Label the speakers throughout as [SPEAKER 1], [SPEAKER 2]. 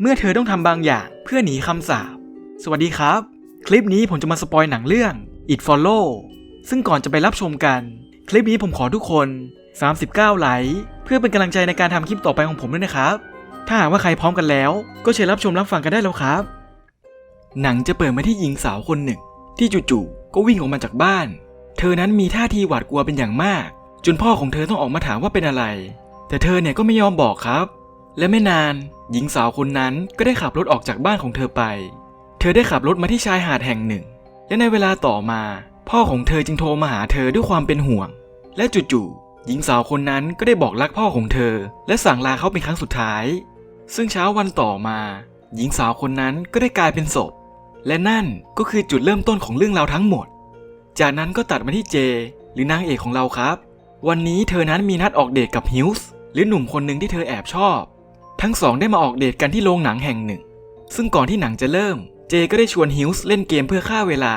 [SPEAKER 1] เมื่อเธอต้องทำบางอย่างเพื่อหนีคำสาป สวัสดีครับ คลิปนี้ผมจะมาสปอยหนังเรื่อง It Follow ซึ่งก่อนจะไปรับชมกัน คลิปนี้ผมขอทุกคน 39 ไลค์เพื่อเป็นกำลังใจในการทำคลิปต่อไปของผมด้วยนะครับ ถ้าหากว่าใครพร้อมกันแล้ว ก็เชิญรับชมรับฟังกันได้แล้วครับ หนังจะเปิดมาที่หญิงสาวคนหนึ่ง ที่จู่ๆก็วิ่งออกมาจากบ้าน เธอนั้นมีท่าทีหวาดกลัวเป็นอย่างมาก จนพ่อของเธอต้องออกมาถามว่าเป็นอะไร แต่เธอเนี่ยก็ไม่ยอมบอกครับ และไม่นาน หญิงสาวคนนั้นก็ได้ขับรถออกจากบ้านของเธอไป เธอได้ขับรถมาที่ชายหาดแห่งหนึ่ง และในเวลาต่อมา พ่อของเธอจึงโทรมาหาเธอด้วยความเป็นห่วง และจู่ๆหญิงสาวคนนั้นก็ได้บอกรักพ่อของเธอ และสั่งลาเขาเป็นครั้งสุดท้าย ซึ่งเช้าวันต่อมา หญิงสาวคนนั้นก็ได้กลายเป็นศพ และนั่นก็คือจุดเริ่มต้นของเรื่องราวทั้งหมด จากนั้นก็ตัดมาที่เจ หรือนางเอกของเราครับ วันนี้เธอนั้นมีนัดออกเดทกับฮิวส์หรือหนุ่มคนหนึ่งที่เธอแอบชอบ ทั้งสองได้มาออกเดทกันที่โรงหนังแห่งหนึ่ง ซึ่งก่อนที่หนังจะเริ่ม เจก็ได้ชวนฮิวส์เล่นเกมเพื่อฆ่าเวลา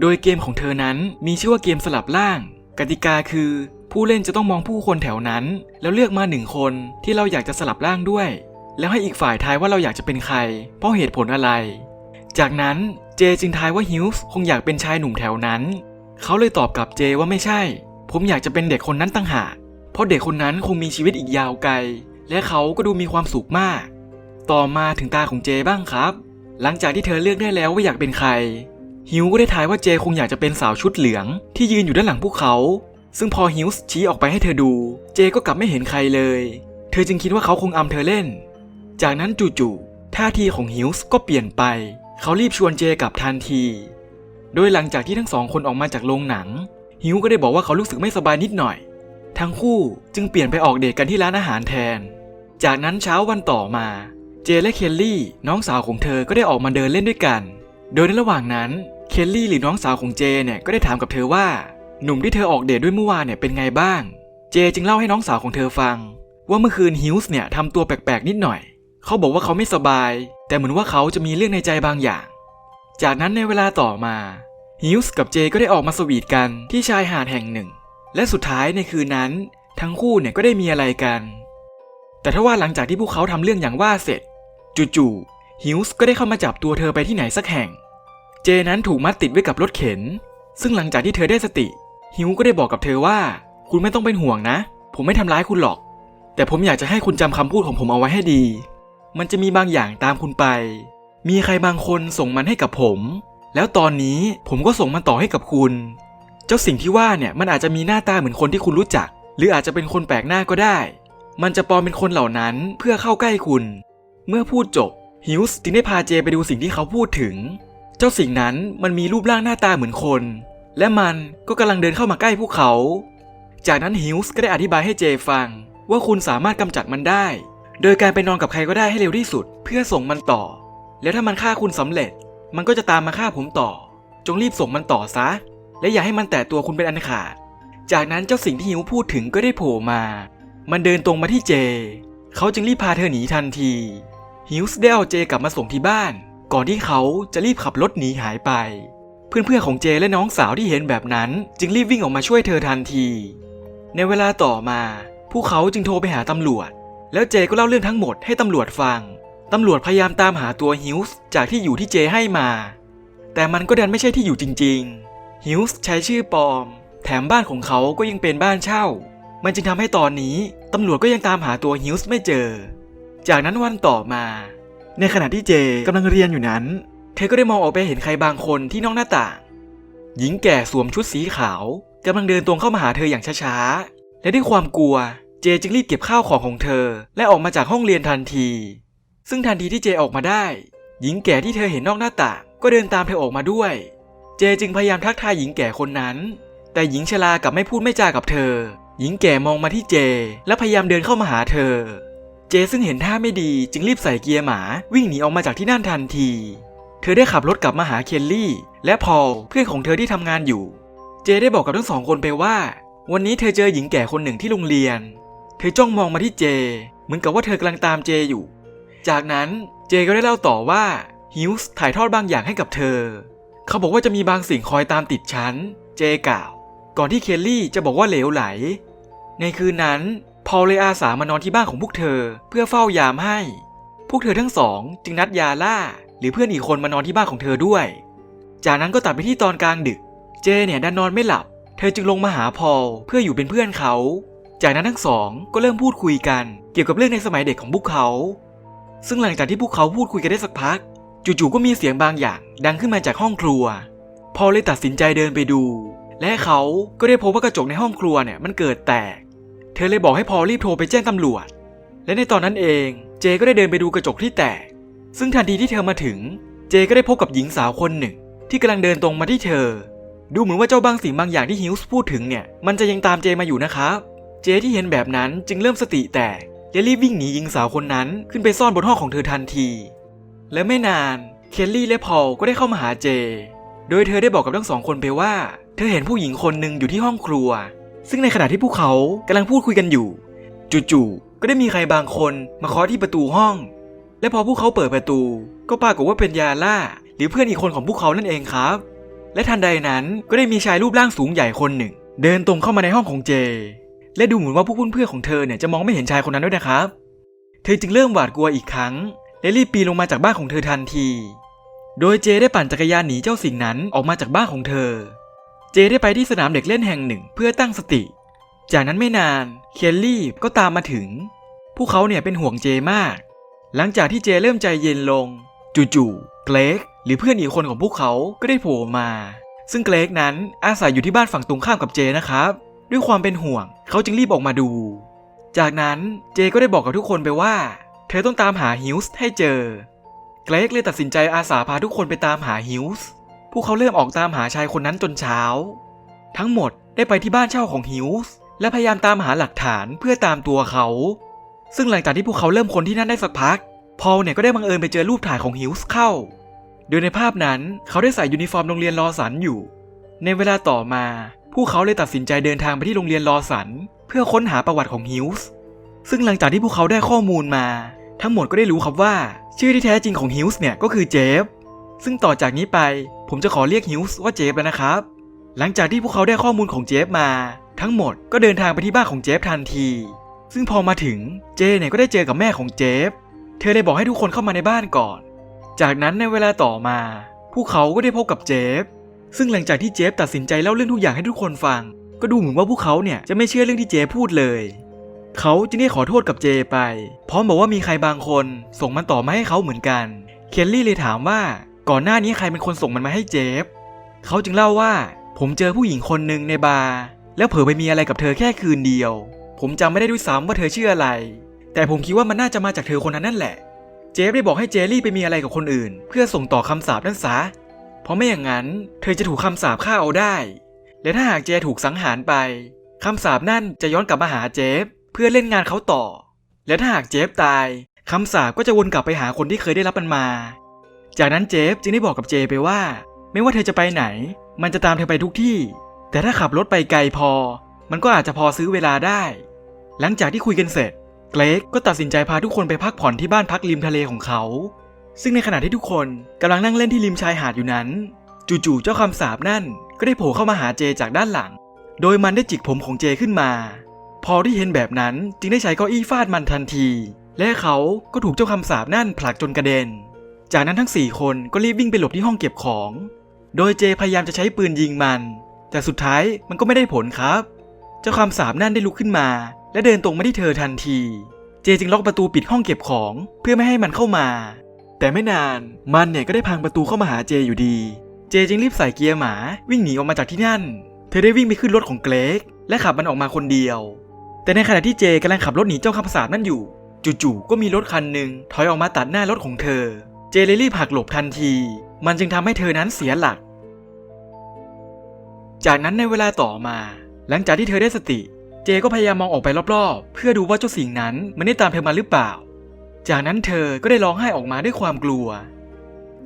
[SPEAKER 1] โดยเกมของเธอนั้นมีชื่อว่าเกมสลับร่าง กติกาคือ ผู้เล่นจะต้องมองผู้คนแถวนั้น แล้วเลือกมาหนึ่งคนที่เราอยากจะสลับร่างด้วย แล้วให้อีกฝ่ายทายว่าเราอยากจะเป็นใคร เพราะเหตุผลอะไร จากนั้นเจจึงทายว่าฮิวส์คงอยากเป็นชายหนุ่มแถวนั้น เขาเลยตอบกลับเจว่าไม่ใช่ ผมอยากจะเป็นเด็กคนนั้นตั้งหาก เพราะเด็กคนนั้นคงมีชีวิตอีกยาวไกล และเขาก็ดูมีความสุขมาก ต่อมาถึงตาของเจบ้างครับ หลังจากที่เธอเลือกได้แล้วว่าอยากเป็นใคร ฮิวก็ได้ทายว่าเจคงอยากจะเป็นสาวชุดเหลือง ที่ยืนอยู่ด้านหลังพวกเขา ซึ่งพอฮิวส์ชี้ออกไปให้เธอดู เจก็กลับไม่เห็นใครเลย เธอจึงคิดว่าเขาคงอำเธอเล่น จากนั้นจู่ๆท่าทีของฮิวส์ก็เปลี่ยนไป เขารีบชวนเจกลับทันที โดยหลังจากที่ทั้งสองคนออกมาจากโรงหนัง ฮิวก็ได้บอกว่าเขารู้สึกไม่สบายนิดหน่อย ทั้งคู่จึงเปลี่ยนไปออกเดทกันที่ร้านอาหารแทน จากนั้นเช้าวันต่อมา เจและเคลลี่น้องสาวของเธอก็ได้ออกมาเดินเล่นด้วยกัน โดยในระหว่างนั้นเคลลี่หรือน้องสาวของเจเนี่ยก็ได้ถามกับเธอว่า หนุ่มที่เธอออกเดทด้วยเมื่อวานเนี่ยเป็นไงบ้าง เจจึงเล่าให้น้องสาวของเธอฟัง ว่าเมื่อคืนฮิวส์เนี่ยทำตัวแปลกๆนิดหน่อย เขาบอกว่าเขาไม่สบาย แต่เหมือนว่าเขาจะมีเรื่องในใจบางอย่าง จากนั้นในเวลาต่อมาฮิวส์กับเจก็ได้ออกมาสวีทกันที่ชายหาดแห่งหนึ่ง และสุดท้ายในคืนนั้น ทั้งคู่เนี่ยก็ได้มีอะไรกัน แต่ถ้าว่าหลังจากที่พวกเขาทำเรื่องอย่างว่าเสร็จ จู่ๆฮิวส์ก็ได้เข้ามาจับตัวเธอไปที่ไหนสักแห่ง เจนั้นถูกมัดติดไว้กับรถเข็น ซึ่งหลังจากที่เธอได้สติ ฮิวก็ได้บอกกับเธอว่า คุณไม่ต้องเป็นห่วงนะ ผมไม่ทำร้ายคุณหรอก แต่ผมอยากจะให้คุณจำคำพูดของผมเอาไว้ให้ดี มันจะมีบางอย่างตามคุณไป มีใครบางคนส่งมันให้กับผม แล้วตอนนี้ผมก็ส่งมันต่อให้กับคุณ เจ้าสิ่งที่ว่าเนี่ยมันอาจจะมีหน้าตาเหมือนคนที่คุณรู้จัก หรืออาจจะเป็นคนแปลกหน้าก็ได้ มันจะปลอมเป็นคนเหล่านั้นเพื่อเข้าใกล้คุณ เมื่อพูดจบฮิวส์จึงได้พาเจไปดูสิ่งที่เขาพูดถึง เจ้าสิ่งนั้นมันมีรูปร่างหน้าตาเหมือนคน และมันก็กำลังเดินเข้ามาใกล้พวกเขา จากนั้นฮิวส์ก็ได้อธิบายให้เจฟัง ว่าคุณสามารถกำจัดมันได้ โดยการไปนอนกับใครก็ได้ให้เร็วที่สุด เพื่อส่งมันต่อ แล้วถ้ามันฆ่าคุณสำเร็จ มันก็จะตามมาฆ่าผมต่อ จงรีบส่งมันต่อซะ และอย่าให้มันแตะตัวคุณเป็นอันขาด จากนั้นเจ้าสิ่งที่ฮิวพูดถึงก็ได้โผล่มา มันเดินตรงมาที่เจ เขาจึงรีบพาเธอหนีทันที ฮิวส์ได้เอาเจกลับมาส่งที่บ้าน ก่อนที่เขาจะรีบขับรถหนีหายไป เพื่อนๆของเจและน้องสาวที่เห็นแบบนั้น จึงรีบวิ่งออกมาช่วยเธอทันที ในเวลาต่อมา พวกเขาจึงโทรไปหาตำรวจ แล้วเจก็เล่าเรื่องทั้งหมดให้ตำรวจฟัง ตำรวจพยายามตามหาตัวฮิวส์จากที่อยู่ที่เจให้มา แต่มันก็ดันไม่ใช่ที่อยู่จริง ๆ ฮิวส์ใช้ชื่อปลอม แถมบ้านของเขาก็ยังเป็นบ้านเช่า มันจึงทำให้ตอนนี้ตำรวจก็ยังตามหาตัวฮิวส์ไม่เจอ จากนั้นวันต่อมา ในขณะที่เจกำลังเรียนอยู่นั้น เธอก็ได้มองออกไปเห็นใครบางคนที่นอกหน้าต่าง หญิงแก่สวมชุดสีขาวกำลังเดินตรงเข้ามาหาเธออย่างช้าๆ และด้วยความกลัว เจจึงรีบเก็บข้าวของของเธอ และออกมาจากห้องเรียนทันที ซึ่งทันทีที่เจออกมาได้ หญิงแก่ที่เธอเห็นนอกหน้าต่าง ก็เดินตามเธอออกมาด้วย เจจึงพยายามทักทายหญิงแก่คนนั้น แต่หญิงชรากลับไม่พูดไม่จากับเธอ หญิงแก่มองมาที่เจ และพยายามเดินเข้ามาหาเธอ เจซึ่งเห็นท่าไม่ดีจึงรีบใส่เกียร์หมา วิ่งหนีออกมาจากที่นั่นทันที เธอได้ขับรถกลับมาหาเคลลี่ และพอลเพื่อนของเธอที่ทำงานอยู่ เจได้บอกกับทั้งสองคนไปว่า วันนี้เธอเจอหญิงแก่คนหนึ่งที่โรงเรียน เธอจ้องมองมาที่เจ เหมือนกับว่าเธอกำลังตามเจอยู่ จากนั้นเจก็ได้เล่าต่อว่าฮิวส์ถ่ายทอดบางอย่างให้กับเธอ เขาบอกว่าจะมีบางสิ่งคอยตามติดฉัน เจกล่าว ก่อนที่เคลลี่จะบอกว่าเหลวไหล ในคืนนั้น พอลเลยอาสามานอนที่บ้านของพวกเธอ เพื่อเฝ้ายามให้ พวกเธอทั้งสองจึงนัดยาล่า หรือเพื่อนอีกคนมานอนที่บ้านของเธอด้วย จากนั้นก็ตัดไปที่ตอนกลางดึก เจเนี่ยดันนอนไม่หลับ เธอจึงลงมาหาพอลเพื่ออยู่เป็นเพื่อนเขา จากนั้นทั้งสองก็เริ่มพูดคุยกัน เกี่ยวกับเรื่องในสมัยเด็กของพวกเขา ซึ่งหลังจากที่พวกเขาพูดคุยกันได้สักพัก จู่ๆก็มีเสียงบางอย่างดังขึ้นมาจากห้องครัว พอลเลยตัดสินใจเดินไปดู และเขาก็ได้พบว่ากระจกในห้องครัวเนี่ยมันเกิดแตก เธอเลยบอกให้พอลรีบโทรไปแจ้งตำรวจ และในตอนนั้นเองเจก็ได้เดินไปดูกระจกที่แตก ซึ่งทันทีที่เธอมาถึง เจก็ได้พบกับหญิงสาวคนหนึ่ง ที่กำลังเดินตรงมาที่เธอ ดูเหมือนว่าเจ้าบางสิ่งบางอย่างที่ฮิวส์พูดถึงเนี่ย มันจะยังตามเจมาอยู่นะครับเจที่เห็นแบบนั้นจึงเริ่มสติแตกและรีบวิ่งหนีหญิงสาวคนนั้นขึ้นไปซ่อนบนห้องของเธอทันที และไม่นานเคลลี่และพอลก็ได้เข้ามาหาเจ โดยเธอได้บอกกับทั้งสองคนไปว่า เธอเห็นผู้หญิงคนหนึ่งอยู่ที่ห้องครัว ซึ่งในขณะที่พวกเขากำลังพูดคุยกันอยู่ จู่ๆก็ได้มีใครบางคนมาเคาะที่ประตูห้อง และพอพวกเขาเปิดประตู ก็ปรากฏว่าเป็นยาล่า หรือเพื่อนอีกคนของพวกเขานั่นเองครับ และทันใดนั้นก็ได้มีชายรูปร่างสูงใหญ่คนหนึ่ง เดินตรงเข้ามาในห้องของเจ และดูเหมือนว่าพวกเพื่อนๆของเธอเนี่ยจะมองไม่เห็นชายคนนั้นด้วยนะครับ เธอจึงเริ่มหวาดกลัวอีกครั้ง และรีบปีนลงมาจากบ้านของเธอทันที โดยเจได้ปั่นจักรยานหนีเจ้าสิ่งนั้นออกมาจากบ้านของเธอ เจได้ไปที่สนามเด็กเล่นแห่งหนึ่งเพื่อตั้งสติ จากนั้นไม่นานเคลลี่ก็ตามมาถึง พวกเขาเนี่ยเป็นห่วงเจมาก หลังจากที่เจเริ่มใจเย็นลง จู่ๆเกรกหรือเพื่อนอีกคนของพวกเขาก็ได้โผล่มา ซึ่งเกรกนั้นอาศัยอยู่ที่บ้านฝั่งตรงข้ามกับเจนะครับ ด้วยความเป็นห่วงเขาจึงรีบออกมาดู จากนั้นเจก็ได้บอกกับทุกคนไปว่า เธอต้องตามหาฮิวส์ให้เจอ เกรกเลยตัดสินใจอาสาพาทุกคนไปตามหาฮิวส์ วกเขาเริ่มออกตามหาชายคนนั้นจนเช้า ทั้งหมดได้ไปที่บ้านเช่าของฮิวส์และพยายามตามหาหลักฐานเพื่อตามตัวเขา ซึ่งหลังจากที่พวกเขาเริ่มคนที่นั่นได้สักพัก พอลเนี่ยก็ได้บังเอิญไปเจอรูปถ่ายของฮิวส์เข้า โดยในภาพนั้นเขาได้ใส่ยูนิฟอร์มโรงเรียนลอสันอยู่ ในเวลาต่อมา พวกเขาเลยตัดสินใจเดินทางไปที่โรงเรียนลอสันเพื่อค้นหาประวัติของฮิวส์ ซึ่งหลังจากที่พวกเขาได้ข้อมูลมา ทั้งหมดก็ได้รู้ครับว่า ชื่อที่แท้จริงของฮิวส์เนี่ยก็คือเจฟ ซึ่งต่อจากนี้ไปผมจะขอเรียกฮิวส์ว่าเจฟแล้วนะครับ หลังจากที่พวกเขาได้ข้อมูลของเจฟมา ทั้งหมดก็เดินทางไปที่บ้านของเจฟทันที ซึ่งพอมาถึงเจเนี่ยก็ได้เจอกับแม่ของเจฟ เธอเลยบอกให้ทุกคนเข้ามาในบ้านก่อน จากนั้นในเวลาต่อมา พวกเขาก็ได้พบกับเจฟ ซึ่งหลังจากที่เจฟตัดสินใจเล่าเรื่องทุกอย่างให้ทุกคนฟัง ก็ดูเหมือนว่าพวกเขาเนี่ยจะไม่เชื่อเรื่องที่เจฟพูดเลยเขาจึงได้ขอโทษกับเจไป พร้อมบอกว่ามีใครบางคนส่งมันต่อมาให้เขาเหมือนกัน เคลลี่เลยถามว่า ก่อนหน้านี้ใครเป็นคนส่งมันมาให้เจฟ เขาจึงเล่าว่า ผมเจอผู้หญิงคนหนึ่งในบาร์ แล้วเผลอไปมีอะไรกับเธอแค่คืนเดียว ผมจำไม่ได้ด้วยซ้ำว่าเธอชื่ออะไร แต่ผมคิดว่ามันน่าจะมาจากเธอคนนั้นนั่นแหละ เจฟได้บอกให้เจลลี่ไปมีอะไรกับคนอื่น เพื่อส่งต่อคำสาปนั้นซะ เพราะไม่อย่างนั้น เธอจะถูกคำสาปฆ่าเอาได้ และถ้าหากเจถูกสังหารไปคำสาปนั่นจะย้อนกลับมาหาเจฟ เพื่อเล่นงานเขาต่อ และถ้าหากเจฟตายคำสาปก็จะวนกลับไปหาคนที่เคยได้รับมันมา จากนั้นเจฟจึงได้บอกกับเจไปว่า ไม่ว่าเธอจะไปไหน มันจะตามเธอไปทุกที่ แต่ถ้าขับรถไปไกลพอ มันก็อาจจะพอซื้อเวลาได้ หลังจากที่คุยกันเสร็จเกรกก็ตัดสินใจพาทุกคนไปพักผ่อนที่บ้านพักริมทะเลของเขา ซึ่งในขณะที่ทุกคนกำลังนั่งเล่นที่ริมชายหาดอยู่นั้น จู่ๆเจ้าคำสาปนั่นก็ได้โผล่เข้ามาหาเจจากด้านหลัง โดยมันได้จิกผมของเจขึ้นมา พอที่เห็นแบบนั้นจึงได้ใช้เก้าอี้ฟาดมันทันที และเขาก็ถูกเจ้าคำสาปนั่นผลักจนกระเด็น จากนั้นทั้ง 4 คนก็รีบวิ่งไปหลบที่ห้องเก็บของ โดยเจพยายามจะใช้ปืนยิงมัน แต่สุดท้ายมันก็ไม่ได้ผลครับ เจ้าคำสาปนั่นได้ลุกขึ้นมา และเดินตรงมาที่เธอทันที เจจึงล็อกประตูปิดห้องเก็บของเพื่อไม่ให้มันเข้ามา แต่ไม่นานมันเนี่ยก็ได้พังประตูเข้ามาหาเจอยู่ดี เจจึงรีบใส่เกียร์หมาวิ่งหนีออกมาจากที่นั่น เธอได้วิ่งไปขึ้นรถของเกรกและขับมันออกมาคนเดียว แต่ในขณะที่เจกำลังขับรถหนีเจ้าคำสาปนั่นอยู่ จู่ๆก็มีรถคันหนึ่งถอยออกมาตัดหน้ารถของเธอ จเลยรีบหักหลบทันที มันจึงทำให้เธอนั้นเสียหลัก จากนั้นในเวลาต่อมา หลังจากที่เธอได้สติ เจก็พยายามมองออกไปรอบๆ เพื่อดูว่าเจ้าสิ่งนั้นมันได้ตามเธอมาหรือเปล่า จากนั้นเธอก็ได้ร้องไห้ออกมาด้วยความกลัว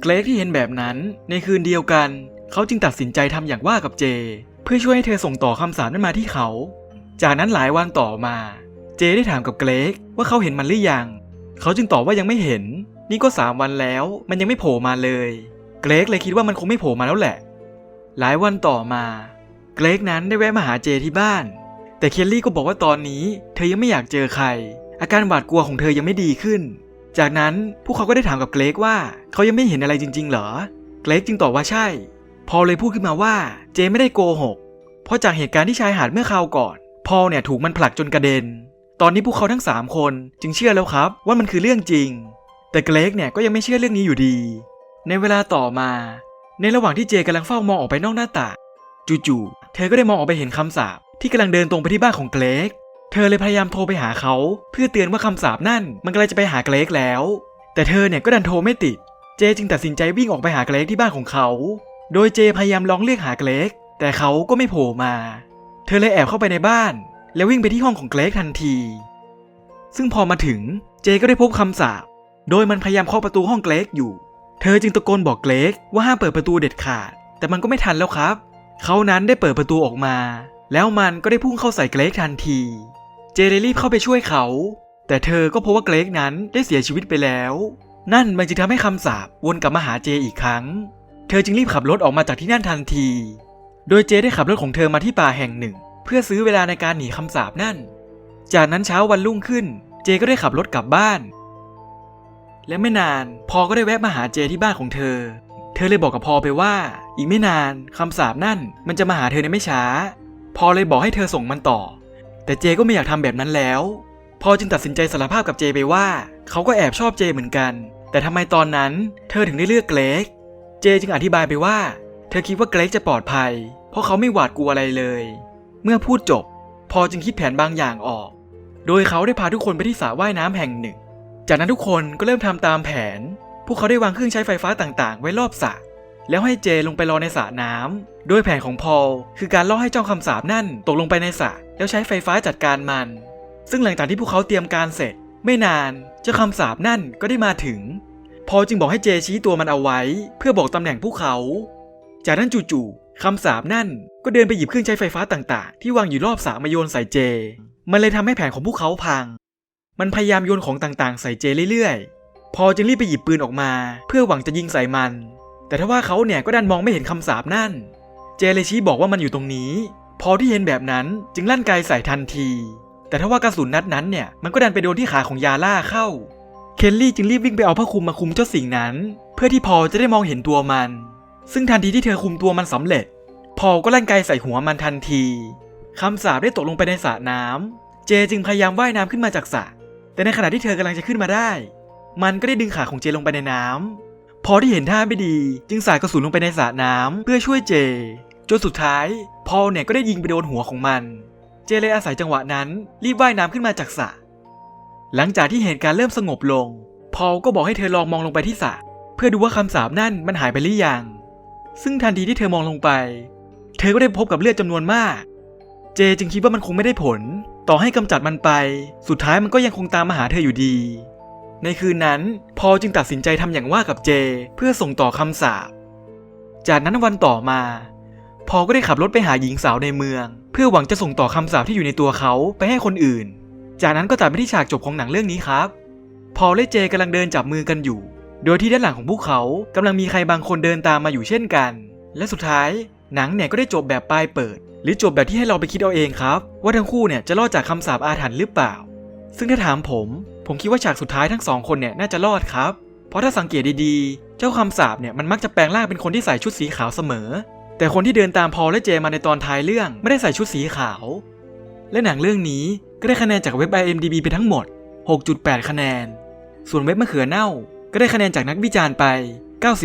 [SPEAKER 1] เกรกที่เห็นแบบนั้นในคืนเดียวกัน เขาจึงตัดสินใจทำอย่างว่ากับเจ เพื่อช่วยให้เธอส่งต่อคำสาปนั้นมาที่เขา จากนั้นหลายวันต่อมา เจได้ถามกับเกรกว่าเขาเห็นมันหรือยัง เขาจึงตอบว่ายังไม่เห็น นี่ก็สามวันแล้วมันยังไม่โผล่มาเลย เกรกเลยคิดว่ามันคงไม่โผล่มาแล้วแหละ หลายวันต่อมา เกรกนั้นได้แวะมาหาเจที่บ้าน แต่เคลลี่ก็บอกว่าตอนนี้ เธอยังไม่อยากเจอใคร อาการหวาดกลัวของเธอยังไม่ดีขึ้น จากนั้นพวกเขาก็ได้ถามกับเกรกว่าเขายังไม่เห็นอะไรจริง ๆ เหรอ เกรกจึงตอบว่าใช่ พอลเลยพูดขึ้นมาว่าเจไม่ได้โกหก เพราะจากเหตุการณ์ที่ชายหาดเมื่อคราวก่อน พอเนี่ยถูกมันผลักจนกระเด็น ตอนนี้พวกเขาทั้ง 3 คนจึงเชื่อแล้วครับ ว่ามันคือเรื่องจริง แต่เกรกเนี่ยก็ยังไม่เชื่อเรื่องนี้อยู่ดี ในเวลาต่อมา ในระหว่างที่เจกำลังเฝ้ามองออกไปนอกหน้าต่างจู่ๆเธอก็ได้มองออกไปเห็นคำสาปที่กำลังเดินตรงไปที่บ้านของเกรกเธอเลยพยายามโทรไปหาเขา เพื่อเตือนว่าคำสาปนั่น มันกำลังจะไปหาเกรกแล้ว แต่เธอเนี่ยก็ดันโทรไม่ติด เจจึงตัดสินใจวิ่งออกไปหาเกรกที่บ้านของเขา โดยเจพยายามร้องเรียกหาเกรกแต่เขาก็ไม่โผล่มา เธอเลยแอบเข้าไปในบ้าน แล้ววิ่งไปที่ห้องของเกรกทันที ซึ่งพอมาถึงเจก็ได้พบคำสาป โดยมันพยายามเคาะประตูห้องเกรกอยู่ เธอจึงตะโกนบอกเกรกว่าห้ามเปิดประตูเด็ดขาด แต่มันก็ไม่ทันแล้วครับ เขานั้นได้เปิดประตูออกมา แล้วมันก็ได้พุ่งเข้าใส่เกรกทันที เจเลรีบเข้าไปช่วยเขา แต่เธอก็พบว่าเกรกนั้นได้เสียชีวิตไปแล้ว นั่นมันจึงทำให้คำสาปวนกลับมาหาเจอีกครั้ง เธอจึงรีบขับรถออกมาจากที่นั่นทันที โดยเจได้ขับรถของเธอมาที่ป่าแห่งหนึ่ง เพื่อซื้อเวลาในการหนีคำสาปนั่น จากนั้นเช้าวันรุ่งขึ้น เจก็ได้ขับรถกลับบ้าน และไม่นานพอก็ได้แวะมาหาเจที่บ้านของเธอ เธอเลยบอกกับพอไปว่า อีกไม่นานคำสาปนั่นมันจะมาหาเธอในไม่ช้า พอเลยบอกให้เธอส่งมันต่อ แต่เจก็ไม่อยากทำแบบนั้นแล้ว พอจึงตัดสินใจสารภาพกับเจไปว่า เขาก็แอบชอบเจเหมือนกัน แต่ทำไมตอนนั้นเธอถึงได้เลือกเกรก เจจึงอธิบายไปว่า เธอคิดว่าเกรกจะปลอดภัย เพราะเขาไม่หวาดกลัวอะไรเลย เมื่อพูดจบ พอจึงคิดแผนบางอย่างออก โดยเขาได้พาทุกคนไปที่สระว่ายน้ำแห่งหนึ่ง จากนั้นทุกคนก็เริ่มทำตามแผน พวกเขาได้วางเครื่องใช้ไฟฟ้าต่างๆ ไว้รอบสระแล้วให้เจลงไปรอในสระน้ำโดยแผนของพอลคือการล่อให้เจ้าคำสาปนั่นตกลงไปในสระแล้วใช้ไฟฟ้าจัดการมัน ซึ่งหลังจากที่พวกเขาเตรียมการเสร็จ ไม่นานเจ้าคำสาปนั่นก็ได้มาถึง พอลจึงบอกให้เจชี้ตัวมันเอาไว้ เพื่อบอกตำแหน่งพวกเขา จากนั้นจู่ๆคำสาปนั่นก็เดินไปหยิบเครื่องใช้ไฟฟ้าต่างๆ ที่วางอยู่รอบสระมาโยนใส่เจ มันเลยทำให้แผนของพวกเขาพัง มันพยายามโยนของต่างๆ ใส่เจเรื่อยๆ พอจึงรีบไปหยิบปืนออกมา เพื่อหวังจะยิงใส่มัน แต่ถ้าว่าเขาเนี่ยก็ดันมองไม่เห็นคำสาปนั่น เจเลยชี้บอกว่ามันอยู่ตรงนี้ พอที่เห็นแบบนั้นจึงลั่นไกใส่ทันที แต่ถ้าว่ากระสุนนัดนั้นเนี่ยมันก็ดันไปโดนที่ขาของยาล่าเข้า เคนลี่จึงรีบวิ่งไปเอาผ้าคลุมมาคลุมเจ้าสิ่งนั้น เพื่อที่พอจะได้มองเห็นตัวมัน ซึ่งทันทีที่เธอคลุมตัวมันสำเร็จ พอก็ลั่นไกใส่หัวมันทันทีคำสาปได้ตกลงไปในสระน้ำเจจึงพยายามว่ายน้ำขึ้นมาจากสระ แต่ในขณะที่เธอกำลังจะขึ้นมาได้ มันก็ได้ดึงขาของเจลงไปในน้ำพอที่เห็นท่าไม่ดี จึงสาดกระสุนลงไปในสระน้ำเพื่อช่วยเจ จนสุดท้ายพอลเนี่ยก็ได้ยิงไปโดนหัวของมัน เจเลยอาศัยจังหวะนั้น รีบว่ายน้ำขึ้นมาจากสระหลังจากที่เหตุการณ์เริ่มสงบลง พอลก็บอกให้เธอลองมองลงไปที่สระเพื่อดูว่าคำสาปนั่นมันหายไปหรือยัง ซึ่งทันทีที่เธอมองลงไป เธอก็ได้พบกับเลือดจำนวนมาก เจจึงคิดว่ามันคงไม่ได้ผล ต่อให้กำจัดมันไป สุดท้ายมันก็ยังคงตามมาหาเธออยู่ดี ในคืนนั้น พอจึงตัดสินใจทำอย่างว่ากับเจ เพื่อส่งต่อคำสาปจากนั้นวันต่อมา พอก็ได้ขับรถไปหาหญิงสาวในเมือง เพื่อหวังจะส่งต่อคำสาปที่อยู่ในตัวเขาไปให้คนอื่น จากนั้นก็ตัดไปที่ฉากจบของหนังเรื่องนี้ครับ พอและเจกำลังเดินจับมือกันอยู่ โดยที่ด้านหลังของพวกเขากำลังมีใครบางคนเดินตามมาอยู่เช่นกัน และสุดท้ายหนังเนี่ยก็ได้จบแบบปลายเปิด หรือจบแบบที่ให้เราไปคิดเอาเองครับ ว่าทั้งคู่เนี่ยจะรอดจากคำสาปอาถรรพ์หรือเปล่า ซึ่งถ้าถามผม ผมคิดว่าฉากสุดท้ายทั้งสองคนเนี่ยน่าจะรอดครับ เพราะถ้าสังเกตดีๆ เจ้าคำสาปเนี่ยมันมักจะแปลงร่างเป็นคนที่ใส่ชุดสีขาวเสมอ แต่คนที่เดินตามพอลและเจมาในตอนท้ายเรื่องไม่ได้ใส่ชุดสีขาว และหนังเรื่องนี้ก็ได้คะแนนจากเว็บ IMDb ไปทั้งหมด 6.8 คะแนน ส่วนเว็บมะเขือเน่า ก็ได้คะแนนจากนักวิจารณ์ไป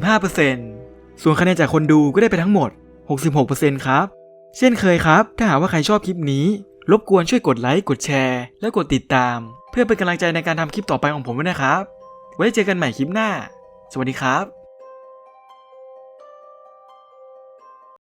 [SPEAKER 1] 95%ส่วนคะแนนจากคนดูก็ได้ไปทั้งหมด 66%ครับ เช่นเคยครับ ถ้าหากว่าใครชอบคลิปนี้ รบกวนช่วยกดไลค์กดแชร์ และกดติดตาม เพื่อเป็นกำลังใจในการทำคลิปต่อไปของผมด้วยนะครับ ไว้เจอกันใหม่คลิปหน้า สวัสดีครับ